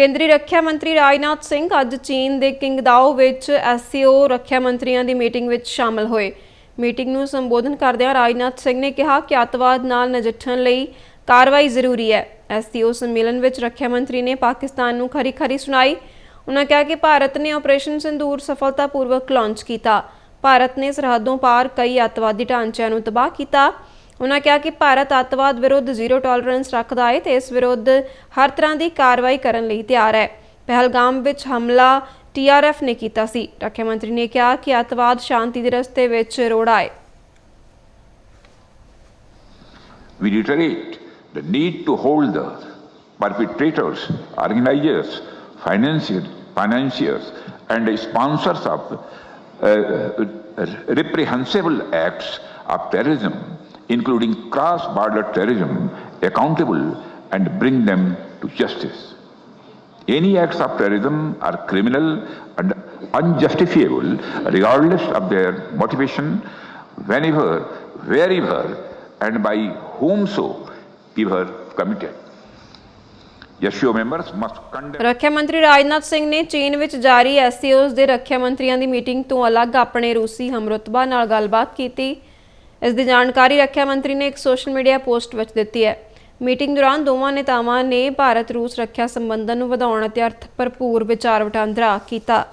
ਕੇਂਦਰੀ ਰੱਖਿਆ ਮੰਤਰੀ ਰਾਜਨਾਥ ਸਿੰਘ ਅੱਜ ਚੀਨ ਦੇ ਕਿੰਗਦਾਓ ਵਿੱਚ ਐਸਸੀਓ ਰੱਖਿਆ ਮੰਤਰੀਆਂ ਦੀ ਮੀਟਿੰਗ ਵਿੱਚ ਸ਼ਾਮਲ ਹੋਏ। ਮੀਟਿੰਗ ਨੂੰ ਸੰਬੋਧਨ ਕਰਦਿਆਂ ਰਾਜਨਾਥ ਸਿੰਘ ਨੇ ਕਿਹਾ ਕਿ ਅੱਤਵਾਦ ਨਾਲ ਨਜਿੱਠਣ ਲਈ ਕਾਰਵਾਈ ਜ਼ਰੂਰੀ ਹੈ। ਐਸਸੀਓ ਸੰਮੇਲਨ ਵਿੱਚ ਰੱਖਿਆ ਮੰਤਰੀ ਨੇ ਪਾਕਿਸਤਾਨ ਨੂੰ ਖਰੀ-ਖਰੀ ਸੁਣਾਈ। ਉਹਨਾਂ ਕਿਹਾ ਕਿ ਭਾਰਤ ਨੇ ਆਪਰੇਸ਼ਨ ਸਿੰਦੂਰ ਸਫਲਤਾਪੂਰਵਕ ਲਾਂਚ ਕੀਤਾ। ਭਾਰਤ ਨੇ ਸਰਹੱਦੋਂ ਪਾਰ ਕਈ ਅੱਤਵਾਦੀ ਢਾਂਚਿਆਂ ਨੂੰ ਤਬਾਹ ਕੀਤਾ। ਉਨ੍ਹਾਂ ਕਿਹਾ ਕਿ ਭਾਰਤ ਅੱਤਵਾਦ ਵਿਰੁੱਧ ਜ਼ੀਰੋ ਟੋਲਰੈਂਸ ਰੱਖਦਾ ਹੈ ਤੇ ਇਸ ਵਿਰੁੱਧ ਹਰ ਤਰ੍ਹਾਂ ਦੀ ਕਾਰਵਾਈ ਕਰਨ ਲਈ ਤਿਆਰ ਹੈ ਪਹਿਲਗਾਮ ਵਿੱਚ ਹਮਲਾ ਟੀਆਰਐਫ ਨੇ ਕੀਤਾ ਸੀ ਰੱਖਿਆ ਮੰਤਰੀ ਨੇ ਕਿਹਾ ਕਿ ਅੱਤਵਾਦ ਸ਼ਾਂਤੀ ਦੇ ਰਸਤੇ ਵਿੱਚ ਰੋੜਾ ਹੈ We reiterate the need to hold the perpetrators, organizers, financiers, financiers and sponsors of uh, reprehensible acts of terrorism, including cross-border terrorism, accountable and bring them to justice. Any acts of terrorism are criminal and unjustifiable regardless of their motivation, whenever, wherever, and by whomsoever committed. YSU members must condemn. ਰੱਖਿਆ ਮੰਤਰੀ ਰਾਜਨਾਥ ਸਿੰਘ ਨੇ ਚੀਨ ਵਿੱਚ ਜਾਰੀ ਐਸਸੀਓਜ਼ ਦੇ ਰੱਖਿਆ ਮੰਤਰੀਆਂ ਦੀ meeting ਤੋਂ ਅਲੱਗ ਆਪਣੇ ਰੂਸੀ ਹਮਰੁਤਬਾ ਨਾਲ ਗੱਲਬਾਤ ਕੀਤੀ ਇਸ ਦੀ ਜਾਣਕਾਰੀ ਰੱਖਿਆ ਮੰਤਰੀ ਨੇ ਇੱਕ ਸੋਸ਼ਲ ਮੀਡੀਆ ਪੋਸਟ ਵਿੱਚ ਦਿੱਤੀ ਹੈ। ਮੀਟਿੰਗ ਦੌਰਾਨ ਦੋਵਾਂ ਨੇਤਾਵਾਂ ਨੇ ਭਾਰਤ ਰੂਸ ਰੱਖਿਆ ਸੰਬੰਧਾਂ ਨੂੰ ਵਧਾਉਣ ਅਤੇ ਅਰਥ ਭਰਪੂਰ ਵਿਚਾਰ ਵਟਾਂਦਰਾ ਕੀਤਾ।